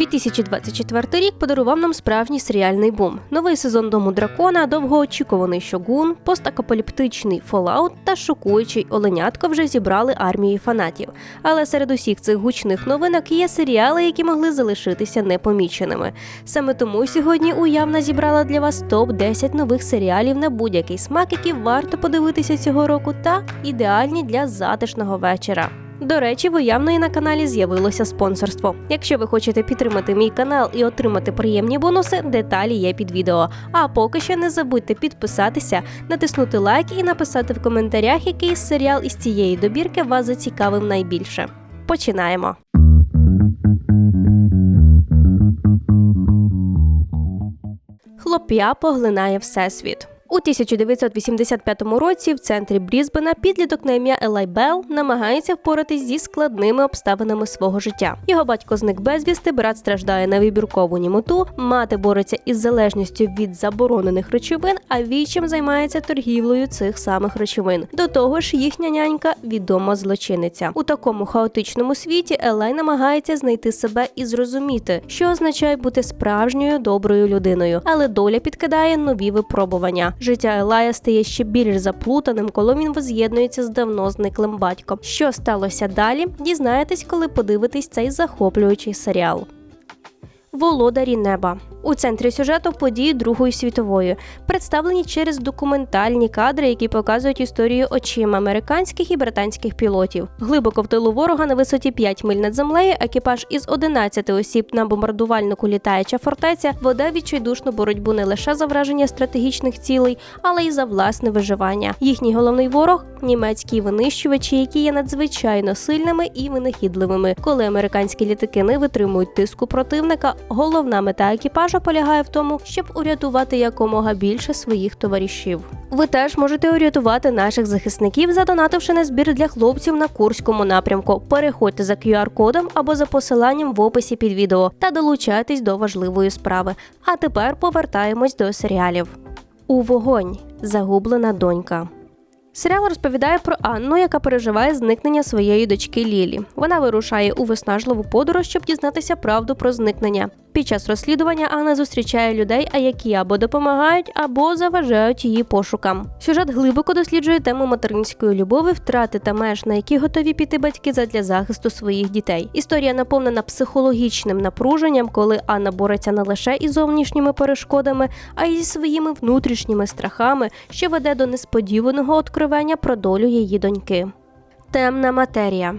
2024 рік подарував нам справжній серіальний бум. Новий сезон дому дракона, довгоочікуваний Шогун, постакапаліптичний Fallout та шокуючий Оленятко вже зібрали армії фанатів. Але серед усіх цих гучних новинок є серіали, які могли залишитися непоміченими. Саме тому сьогодні уявна зібрала для вас топ 10 нових серіалів на будь-який смак, які варто подивитися цього року, та ідеальні для затишного вечора. До речі, в уявної на каналі з'явилося спонсорство. Якщо ви хочете підтримати мій канал і отримати приємні бонуси, деталі є під відео. А поки що не забудьте підписатися, натиснути лайк і написати в коментарях, який серіал із цієї добірки вас зацікавив найбільше. Починаємо. Хлоп'я поглинає всесвіт. У 1985 році в центрі Брізбена підліток на ім'я Елай Белл намагається впоратись зі складними обставинами свого життя. Його батько зник безвісти, брат страждає на вибіркову німоту, мати бореться із залежністю від заборонених речовин, а вічим займається торгівлею цих самих речовин. До того ж, їхня нянька відома злочинниця. У такому хаотичному світі Елай намагається знайти себе і зрозуміти, що означає бути справжньою доброю людиною, але доля підкидає нові випробування. Життя Елая стає ще більш заплутаним, коли він воз'єднується з давно зниклим батьком. Що сталося далі? Дізнаєтесь, коли подивитесь цей захоплюючий серіал. Володарі неба у центрі сюжету події Другої світової, представлені через документальні кадри, які показують історію очима американських і британських пілотів. Глибоко в тилу ворога на висоті 5 миль над землею. Екіпаж із 11 осіб на бомбардувальнику літаюча фортеця веде відчайдушну боротьбу не лише за враження стратегічних цілей, але й за власне виживання. Їхній головний ворог німецькі винищувачі, які є надзвичайно сильними і винахідливими. Коли американські літаки не витримують тиску противника, головна мета екіпажа полягає в тому, щоб урятувати якомога більше своїх товаришів. Ви теж можете урятувати наших захисників, задонативши на збір для хлопців на Курському напрямку. Переходьте за QR-кодом або за посиланням в описі під відео та долучайтесь до важливої справи. А тепер повертаємось до серіалів. У вогонь загублена донька. Серіал розповідає про Анну, яка переживає зникнення своєї дочки Лілі. Вона вирушає у виснажливу подорож, щоб дізнатися правду про зникнення. Під час розслідування Анна зустрічає людей, а які або допомагають, або заважають її пошукам. Сюжет глибоко досліджує тему материнської любові, втрати та меж, на які готові піти батьки задля захисту своїх дітей. Історія наповнена психологічним напруженням, коли Анна бореться не лише із зовнішніми перешкодами, а й зі своїми внутрішніми страхами, що веде до несподіваного откровення про долю її доньки. Темна матерія.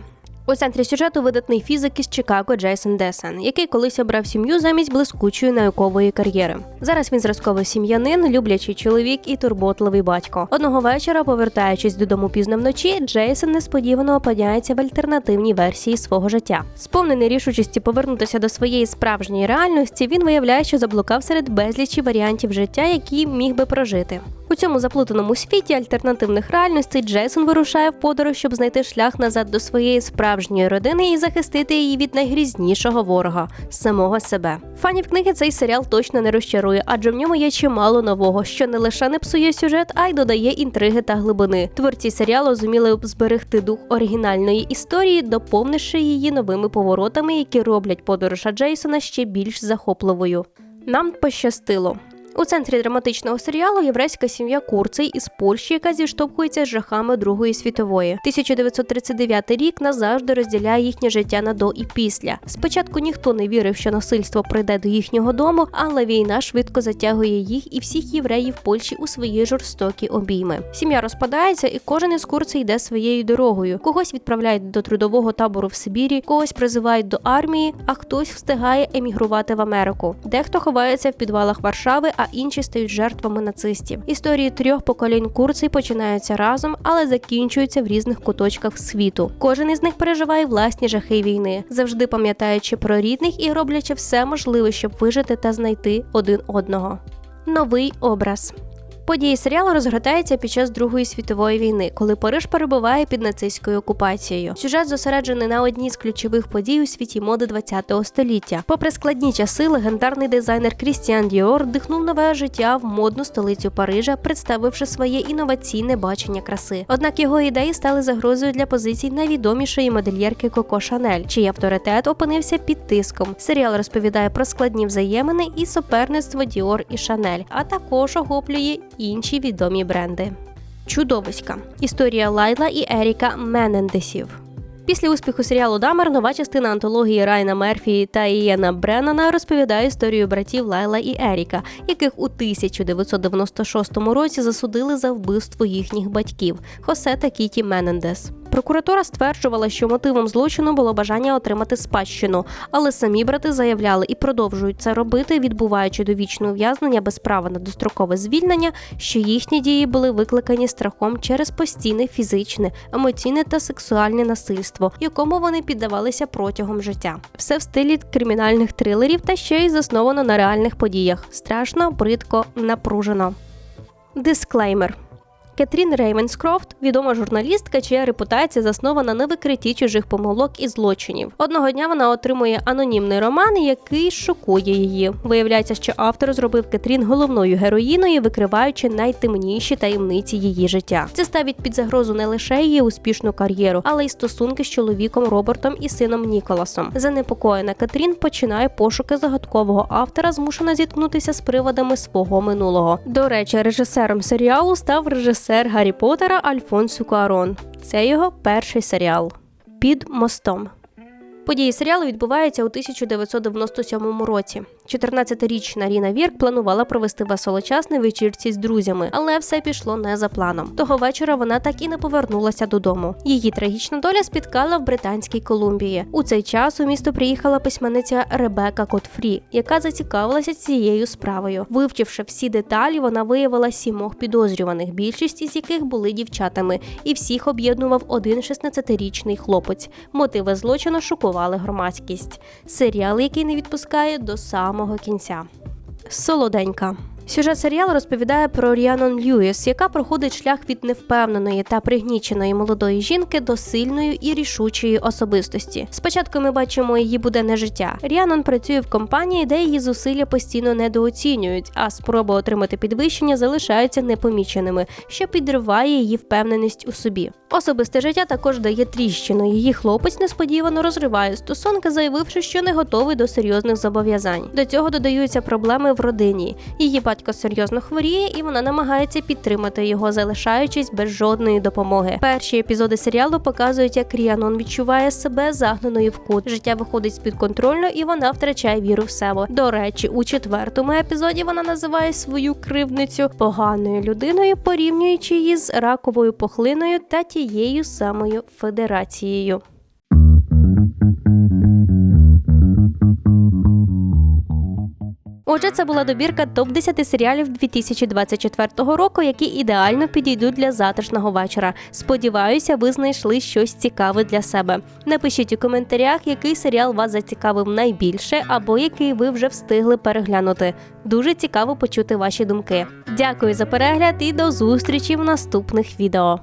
У центрі сюжету видатний фізик із Чикаго Джейсон Десен, який колись обрав сім'ю замість блискучої наукової кар'єри. Зараз він зразковий сім'янин, люблячий чоловік і турботливий батько. Одного вечора, повертаючись додому пізно вночі, Джейсон несподівано опиняється в альтернативній версії свого життя. Сповнений рішучості повернутися до своєї справжньої реальності, він виявляє, що заблукав серед безлічі варіантів життя, які міг би прожити. У цьому заплутаному світі альтернативних реальностей Джейсон вирушає в подорож, щоб знайти шлях назад до своєї справжньої родини і захистити її від найгрізнішого ворога самого себе. Фанів книги цей серіал точно не розчарує, адже в ньому є чимало нового, що не лише не псує сюжет, а й додає інтриги та глибини. Творці серіалу зуміли зберегти дух оригінальної історії, доповнивши її новими поворотами, які роблять подорожа Джейсона ще більш захопливою. Нам пощастило. У центрі драматичного серіалу єврейська сім'я Курцей із Польщі, яка зіштовхується з жахами Другої світової. 1939 рік назавжди розділяє їхнє життя на до і після. Спочатку ніхто не вірив, що насильство прийде до їхнього дому, але війна швидко затягує їх і всіх євреїв Польщі у свої жорстокі обійми. Сім'я розпадається, і кожен із Курцей йде своєю дорогою. Когось відправляють до трудового табору в Сибірі, когось призивають до армії, а хтось встигає емігрувати в Америку. Дехто ховається в підвалах Варшави а інші стають жертвами нацистів. Історії трьох поколінь Курцей починаються разом, але закінчуються в різних куточках світу. Кожен із них переживає власні жахи війни, завжди пам'ятаючи про рідних і роблячи все можливе, щоб вижити та знайти один одного. Новий образ. Події серіалу розгортаються під час Другої світової війни, коли Париж перебуває під нацистською окупацією. Сюжет зосереджений на одній з ключових подій у світі моди ХХ століття. Попри складні часи, легендарний дизайнер Крістіан Діор вдихнув нове життя в модну столицю Парижа, представивши своє інноваційне бачення краси. Однак його ідеї стали загрозою для позицій найвідомішої модельєрки Коко Шанель, чий авторитет опинився під тиском. Серіал розповідає про складні взаємини і суперництво Діор і Шанель, а також охоплює інші відомі бренди. Чудовиська історія Лайла і Еріка Менендесів. Після успіху серіалу Дамер нова частина антології Райна Мерфі та Ієна Бреннана розповідає історію братів Лайла і Еріка, яких у 1996 році засудили за вбивство їхніх батьків Хосе та Кіті Менендес. Прокуратура стверджувала, що мотивом злочину було бажання отримати спадщину, але самі брати заявляли і продовжують це робити, відбуваючи довічне ув'язнення без права на дострокове звільнення, що їхні дії були викликані страхом через постійне фізичне, емоційне та сексуальне насильство, якому вони піддавалися протягом життя. Все в стилі кримінальних трилерів та ще й засновано на реальних подіях. Страшно, бридко, напружено. Дисклеймер. Кетрін Рейвенскрофт відома журналістка, чия репутація заснована на викритті чужих помилок і злочинів. Одного дня вона отримує анонімний роман, який шокує її. Виявляється, що автор зробив Кетрін головною героїною, викриваючи найтемніші таємниці її життя. Це ставить під загрозу не лише її успішну кар'єру, але й стосунки з чоловіком Робертом і сином Ніколасом. Занепокоєна Кетрін починає пошуки загадкового автора, змушена зіткнутися з приводами свого минулого. До речі, режисером серіалу став режисер Гаррі Поттера Альфонсу Куарон. Це його перший серіал під мостом. Події серіалу відбуваються у 1997 році. 14-річна Ріна Вірк планувала провести веселий час на вечірці з друзями, але все пішло не за планом. Того вечора вона так і не повернулася додому. Її трагічна доля спіткала в Британській Колумбії. У цей час у місто приїхала письменниця Ребека Котфрі, яка зацікавилася цією справою. Вивчивши всі деталі, вона виявила сімох підозрюваних, більшість із яких були дівчатами, і всіх об'єднував один 16-річний хлопець. Мотиви злочину шокували громадськість. Серіал, який не відпускає до самого кінця. Солоденька. Сюжет серіалу розповідає про Ріанон Льюіс, яка проходить шлях від невпевненої та пригніченої молодої жінки до сильної і рішучої особистості. Спочатку ми бачимо її буденне життя. Ріанон працює в компанії, де її зусилля постійно недооцінюють, а спроби отримати підвищення залишаються непоміченими, що підриває її впевненість у собі. Особисте життя також дає тріщину. Її хлопець несподівано розриває стосунки, заявивши, що не готовий до серйозних зобов'язань. До цього додаються проблеми в родині. Її батько серйозно хворіє, і вона намагається підтримати його, залишаючись без жодної допомоги. Перші епізоди серіалу показують, як Ріанон відчуває себе загнаною в кут. Життя виходить з під контролю, і вона втрачає віру в себе. До речі, у четвертому епізоді вона називає свою кривдницю поганою людиною, порівнюючи її з раковою пухлиною та тією самою федерацією. Отже, це була добірка топ 10 серіалів 2024 року, які ідеально підійдуть для затишного вечора. Сподіваюся, ви знайшли щось цікаве для себе. Напишіть у коментарях, який серіал вас зацікавив найбільше, або який ви вже встигли переглянути. Дуже цікаво почути ваші думки. Дякую за перегляд і до зустрічі в наступних відео.